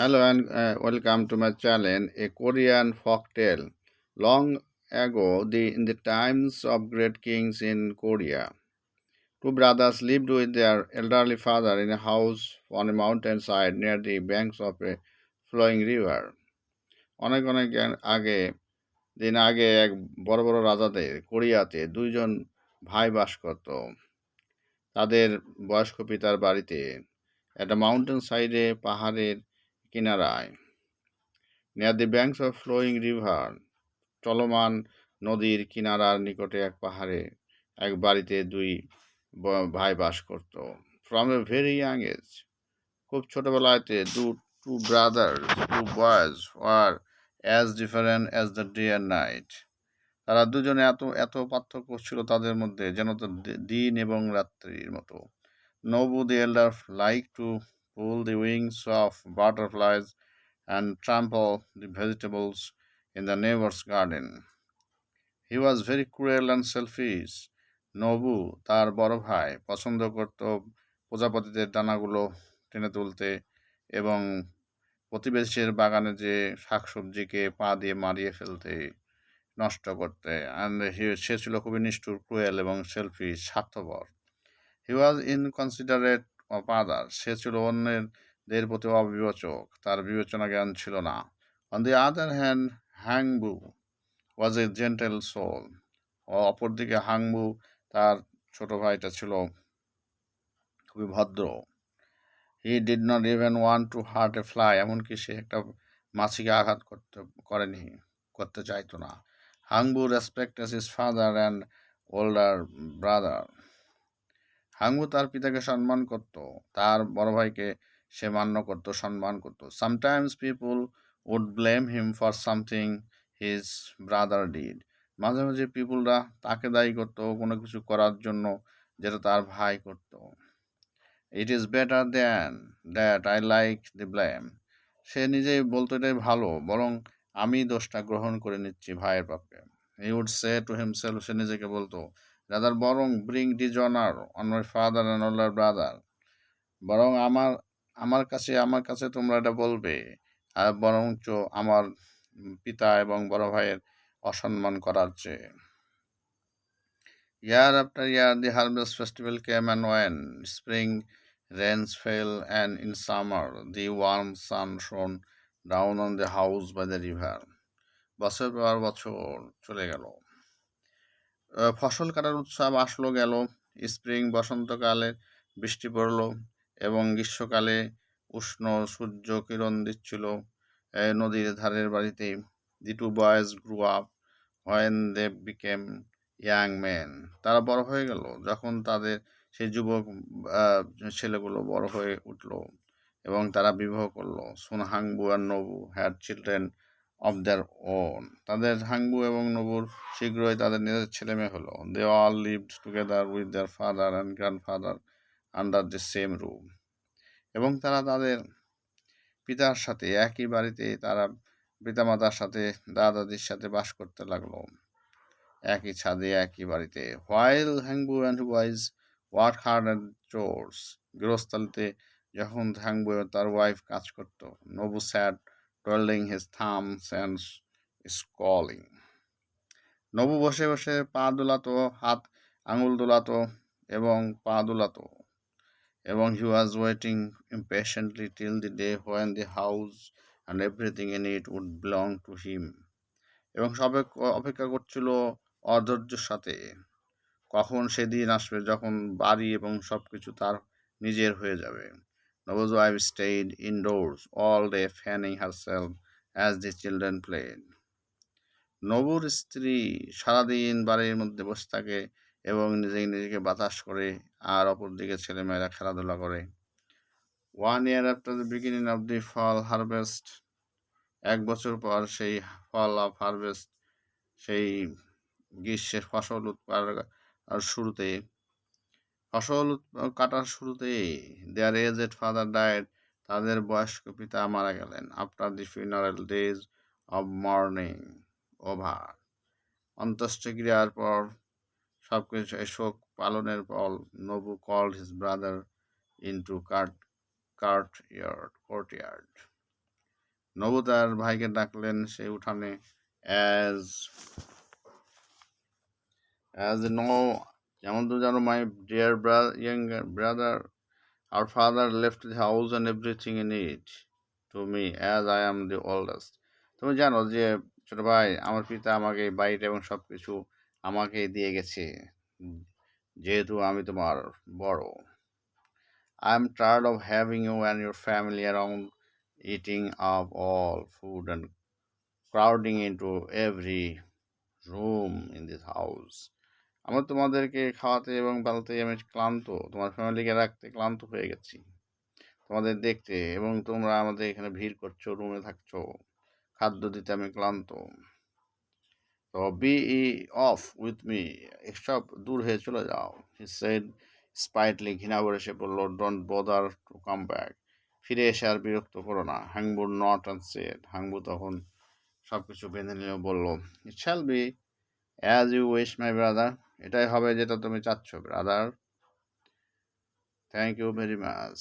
Hello and uh, welcome to my channel, a Korean folk tale. Long ago, the, in the times of great kings in Korea, two brothers lived with their elderly father in a house on a mountainside near the banks of a flowing river. অনেক অনেক আগে দিন আগে এক বড় বড় রাজাদের কোরিয়াতে দুইজন ভাই বাস করত তাদের বয়স্ক পিতার বাড়িতে একটা মাউন্টেন সাইডে পাহাড়ের কিনারায় near the banks of flowing river চলমান নদীর কিনারার নিকটে এক পাহাড়ে এক বাড়িতে দুই ভাই বাস করত। From a very young age খুব ছোটোবেলাতে দু two brother two boys R as different as the day and night তারা দুজনে এত এত পার্থক্য ছিল তাদের মধ্যে যেন তো দিন এবং রাত্রির মতো। Nobu the elder like to pull the wings of butterflies, and trample the vegetables in the neighbor's garden. He was very cruel and selfish. Nolbu তার বড় ভাই পছন্দ করত প্রজাপতিদের দানাগুলো টেনে তুলতে এবং প্রতিবেশীর বাগানে যে শাকসবজিকে পা দিয়ে মারিয়ে ফেলতে নষ্ট করতে অ্যান্ড সে ছিল খুবই নিষ্ঠুর ক্রুয়েল এবং সেলফি স্বার্থপর হি ওয়াজ ইনকনসিডারেট অপাদার সে ছিল অন্যদের প্রতি অবিবেচক। তার বিবেচনা জ্ঞান ছিল না। On the other hand Hangbu was a gentle soul অপরদিকে হাংবু তার ছোট ভাইটা ছিল খুবই ভদ্র। He did not even want to hurt a fly এমনকি সে একটা মাছিকে আঘাত করতে, করেনি, করতে চাইতো না। Hangbu respect his father and older brother Hangu তার পিতাকে সম্মান করত, তার বড় ভাইকে সে মান্য করত, সম্মান করত। Sometimes people would blame him for something his brother did মাঝে মাঝে পিপুলরা তাকে দায়ী করতো কোনো কিছু করার জন্য যেটা তার ভাই করত। It is better than that I like the blame সে নিজেই বলতো এটাই ভালো, বরং আমি দোষটা গ্রহণ করে নিচ্ছি ভাইয়ের পক্ষে। He would say to himself সে নিজেকে বলতো রাদার বরং bring dishonour on my father and অলার brother বরং আমার আমার কাছে আমার কাছে তোমরা এটা বলবে। আর বরঞ্চ আমার পিতা এবং বড় ভাইয়ের অসম্মান করার চেয়ে। Year after year the harvest festival came and when spring rains fell and in summer the warm sun shone down on the house by the river বছর পর বছর চলে গেল। ফসল কাটার উৎসব আসলো গেল স্প্রিং বসন্তকালে বৃষ্টি পড়ল এবং গ্রীষ্মকালে উষ্ণ সূর্য কিরণ দিচ্ছিল নদীর ধারের বাড়িতে। The two boys grew up when they became young man তারা বড় হয়ে গেল যখন তাদের সেই যুবক ছেলেগুলো বড় হয়ে উঠল এবং তারা বিবাহ করল। সুনহাংবু আর Nabu had children of their own তাদের হাঙ্গু এবং নবুর শীঘ্রই তাদের নিজের ছেলে মেয়ে হলো। They all lived together with their father and grandfather under the same room এবং তারা তাদের পিতার সাথে একই বাড়িতে তারা পিতামাতার সাথে, দাদাদির সাথে বাস করতে লাগল। একই ছাদে, একই বাড়িতে। While Heungbu and wife work hard and chores গৃহস্থলিতে যখন হ্যাংবু তার ওয়াইফ কাজ করতো, Nolbu sat twirling his thumbs and scowling. Nolbu বসে বসে পা দোলাতো হাত আঙুল দোলাতো এবং পা দোলাতো এবং he was waiting impatiently till the day when the house and everything in it would belong to him এবং সবে অপেক্ষা করছিল অধৈর্যের সাথে কখন সেদিন আসবে যখন বাড়ি এবং সব কিছু তার নিজের হয়ে যাবে Nobu's wife stayed indoors all day fanning herself as the children played. নবুর স্ত্রী সারাদিন বাড়ির মধ্যে বসে থাকে এবং নিজেকে নিজেকে বাতাস করে আর অপরদিকে ছেলেমেয়েরা খেলাধুলা করে one year after the beginning of the fall harvest এক বছর পর সেই ফল অফ হারভেস্ট সেই গ্রীষ্মের ফসল উৎপাদন শুরুতে ফসল কাটার শুরুতেই দেয়ার এজেড ফাদার ডায়েড তাদের বয়স্ক পিতা মারা গেলেন। After the funeral days of mourning over অন্ত্যেষ্টিক্রিয়ার পর সব কিছু শোক পালনের পর Nobu called his brother into court courtyard courtyard Nobu তার ভাইকে ডাকলেন সেই উঠানে অ্যাজ অ্যাজ নো যেমন তুমি জানো my dear young brother our father left the house and everything in it to me as I am the oldest তুমি জানো যে, ছোট ভাই, আমার পিতা আমাকে বাড়িটা এবং সব কিছু আমাকে দিয়ে গেছে। যেহেতু আমি তোমার বড়। I am tired of having you and your family around eating up all food and crowding into every room in this house আমার তোমাদেরকে খাওয়াতে এবং পালতে আমি ক্লান্ত, তোমার ফ্যামিলিকে রাখতে ক্লান্ত হয়ে গেছি। তোমাদের দেখতে এবং তোমরা আমাদের এখানে ভিড় করছ রুমে থাকছো, খাদ্য দিতে আমি ক্লান্ত। তো be E off with me এসব দূর হয়ে চলে যাও। হি সেড স্পাইটলি ঘৃণা করে সে বলল don't bother to come back ফিরে এসে আর বিরক্ত করো না। হাংবুর নট অ্যান্ড সেড হাংবু তখন সব কিছু বেঁধে নিয়ে বলল it shall be as you wish my brother এটাই হবে যেটা তুমি চাচ্ছ brother thank you very much